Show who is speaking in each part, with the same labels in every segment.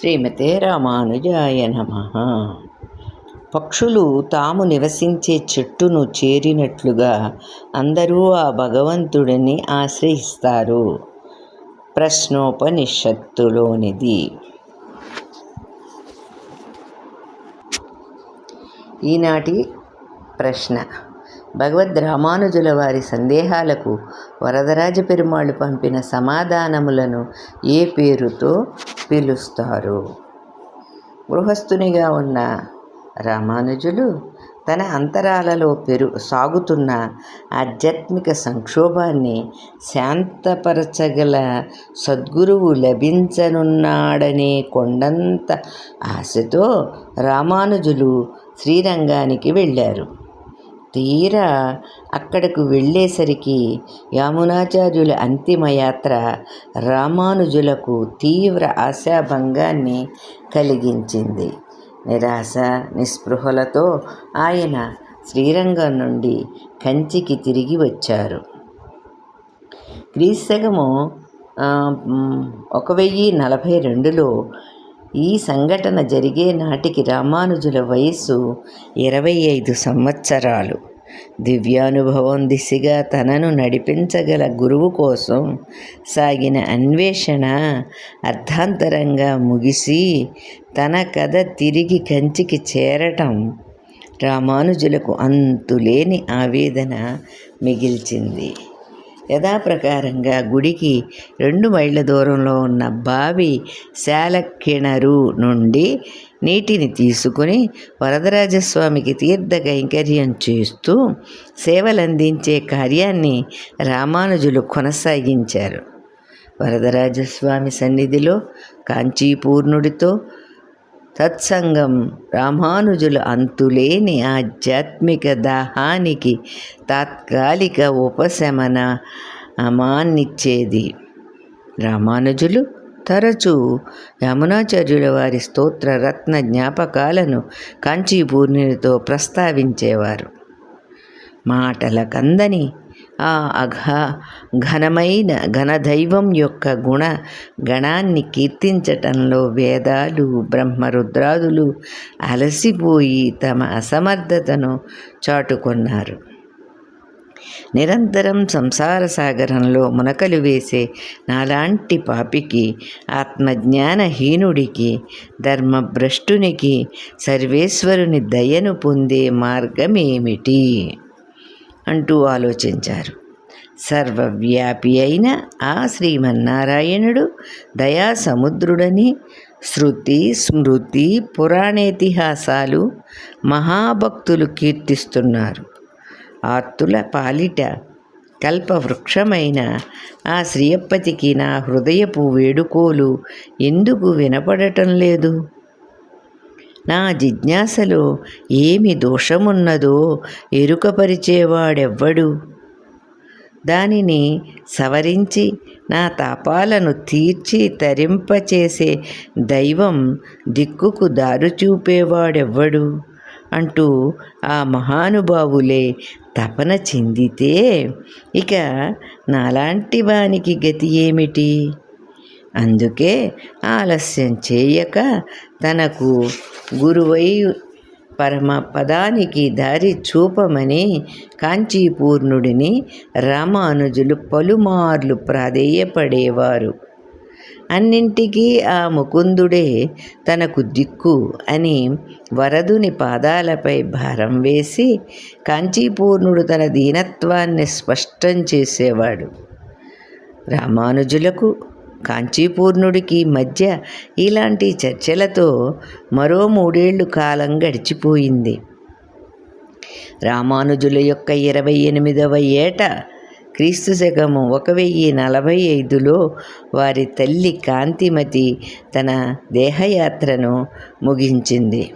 Speaker 1: శ్రీమతే రామానుజాయ నమ. పక్షులు తాము నివసించే చెట్టును చేరినట్లుగా అందరూ ఆ భగవంతుడిని ఆశ్రయిస్తారు. ప్రశ్నోపనిషత్తులోనిది. ఈనాటి ప్రశ్న. భగవద్ రామానుజుల వారి సందేహాలకు వరదరాజ పెరుమాళ్ళు పంపిన సమాధానములను ఏ పేరుతో పిలుస్తారు? గృహస్థునిగా ఉన్న రామానుజులు తన అంతరాలలో పెరు సాగుతున్న ఆధ్యాత్మిక సంక్షోభాన్ని శాంతపరచగల సద్గురువు లభించనున్నాడనే కొండంత ఆశతో రామానుజులు శ్రీరంగానికి వెళ్ళారు. తీరా అక్కడకు వెళ్ళేసరికి యామునాచార్యుల అంతిమయాత్ర రామానుజులకు తీవ్ర ఆశాభంగాన్ని కలిగించింది. నిరాశ నిస్పృహలతో ఆయన శ్రీరంగం నుండి కంచికి తిరిగి వచ్చారు. క్రీస్తకము ఒక వెయ్యి నలభై రెండులో ఈ సంఘటన జరిగే నాటికి రామానుజుల వయస్సు ఇరవై ఐదు సంవత్సరాలు. దివ్యానుభవం దిశగా తనను నడిపించగల గురువు కోసం సాగిన అన్వేషణ అర్ధాంతరంగా ముగిసి తన కథ తిరిగి కంచికి చేరటం రామానుజులకు అంతులేని ఆవేదన మిగిల్చింది. యథాప్రకారంగా గుడికి రెండు మైళ్ళ దూరంలో ఉన్న బావి శాలక్కిణరు నుండి నీటిని తీసుకుని వరదరాజస్వామికి తీర్థ కైంకర్యం చేస్తూ సేవలందించే కార్యాన్ని రామానుజులు కొనసాగించారు. వరదరాజస్వామి సన్నిధిలో కాంచీపూర్ణుడితో సత్సంగం రామానుజుల అంతులేని ఆధ్యాత్మిక దాహానికి తాత్కాలిక ఉపశమన అమాన్నిచ్చేది. రామానుజులు తరచూ యమునాచార్యుల వారి స్తోత్ర రత్న జ్ఞాపకాలను కాంచీపూర్ణితో ప్రస్తావించేవారు. మాటల కందని ఆ అఘ ఘనమైన ఘనదైవం యొక్క గుణ గణాన్ని కీర్తించటంలో వేదాలు బ్రహ్మరుద్రాదులు అలసిపోయి తమ అసమర్థతను చాటుకున్నారు. నిరంతరం సంసార సాగరంలో మునకలు వేసే నాలాంటి పాపికి ఆత్మజ్ఞానహీనుడికి ధర్మభ్రష్టునికి సర్వేశ్వరుని దయను పొందే మార్గమేమిటి? అంటూ ఆలోచించారు. సర్వవ్యాపి అయిన ఆ శ్రీమన్నారాయణుడు దయా సముద్రుడని శృతి స్మృతి పురాణేతిహాసాలు మహాభక్తులు కీర్తిస్తున్నారు. ఆర్తుల పాలిట కల్పవృక్షమైన ఆ శ్రీయప్పతికి నా హృదయపు వేడుకోలు ఎందుకు వినపడటం లేదు? నా జిజ్ఞాసలో ఏమి దోషమున్నదో ఎరుకపరిచేవాడెవ్వడు? దానిని సవరించి నా తాపాలను తీర్చి తరింపచేసే దైవం దిక్కుకు దారు చూపేవాడెవ్వడు? అంటూ ఆ మహానుభావులే తపన చెందితే ఇక నాలాంటి వానికి గతి ఏమిటి? అందుకే ఆలస్యం చేయక తనకు గురువై పరమ పదానికి దారి చూపమని కాంచీపూర్ణుడిని రామానుజులు పలుమార్లు ప్రాధేయపడేవారు. అన్నింటికీ ఆ ముకుందుడే తనకు దిక్కు అని వరదుని పాదాలపై భారం వేసి కాంచీపూర్ణుడు తన దీనత్వాన్ని స్పష్టం చేసేవాడు. రామానుజులకు కాంచీపూర్ణుడికి మధ్య ఇలాంటి చర్చలతో మరో మూడేళ్ళు కాలం గడిచిపోయింది. రామానుజుల యొక్క ఇరవై ఎనిమిదవ ఏట క్రీస్తు శకము ఒక వెయ్యి నలభై ఐదులో వారి తల్లి కాంతిమతి తన దేహయాత్రను ముగించింది.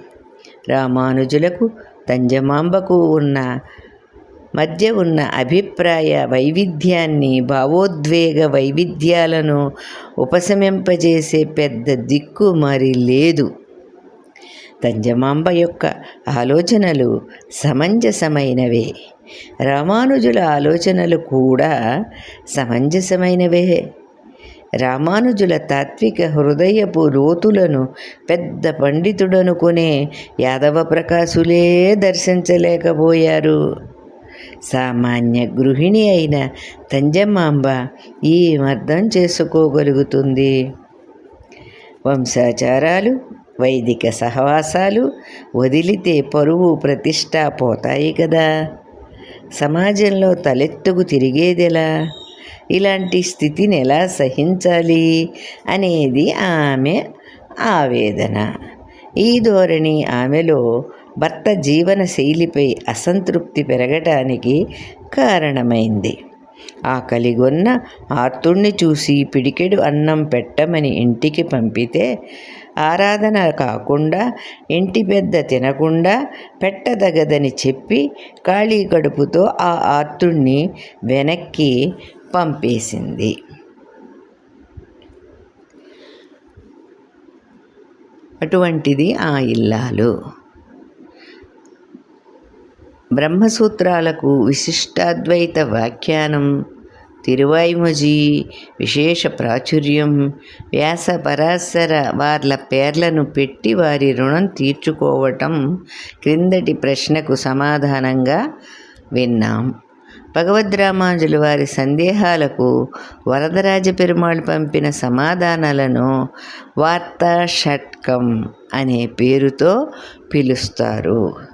Speaker 1: రామానుజులకు తంజమాంబకు ఉన్న మధ్య ఉన్న అభిప్రాయ వైవిధ్యాన్ని భావోద్వేగ వైవిధ్యాలను ఉపశమింపజేసే పెద్ద దిక్కు మరి లేదు. తంజమాంబ యొక్క ఆలోచనలు సమంజసమైనవే. రామానుజుల ఆలోచనలు కూడా సమంజసమైనవే. రామానుజుల తాత్విక హృదయపు లోతులను పెద్ద పండితుడనుకునే యాదవ ప్రకాశులే దర్శించలేకపోయారు. సామాన్య గృహిణి అయిన తంజమ్మాంబ ఈ అర్థం చేసుకోగలుగుతుంది. వంశాచారాలు వైదిక సహవాసాలు వదిలితే పరువు ప్రతిష్ట పోతాయి కదా. సమాజంలో తలెత్తుకు తిరిగేదెలా? ఇలాంటి స్థితిని ఎలా సహించాలి అనేది ఆమె ఆవేదన. ఈ ధోరణి ఆమెలో భర్త జీవన శైలిపై అసంతృప్తి పెరగటానికి కారణమైంది. ఆ కలిగొన్న ఆర్తుణ్ణి చూసి పిడికెడు అన్నం పెట్టమని ఇంటికి పంపితే ఆరాధన కాకుండా ఇంటి పెద్ద తినకుండా పెట్టదగదని చెప్పి ఖాళీ కడుపుతో ఆ ఆర్తుణ్ణి వెనక్కి పంపేసింది. అటువంటిది ఆ ఇల్లాలు. బ్రహ్మసూత్రాలకు విశిష్టాద్వైత వ్యాఖ్యానం తిరువాయిమజి విశేష ప్రాచుర్యం వ్యాస పరాశర వార్ల పేర్లను పెట్టి వారి రుణం తీర్చుకోవటం క్రిందటి ప్రశ్నకు సమాధానంగా విన్నాం. భగవద్రామాంజులు వారి సందేహాలకు వరదరాజ పెరుమాళ్ పంపిన సమాధానాలను వార్తా షట్కం అనే పేరుతో పిలుస్తారు.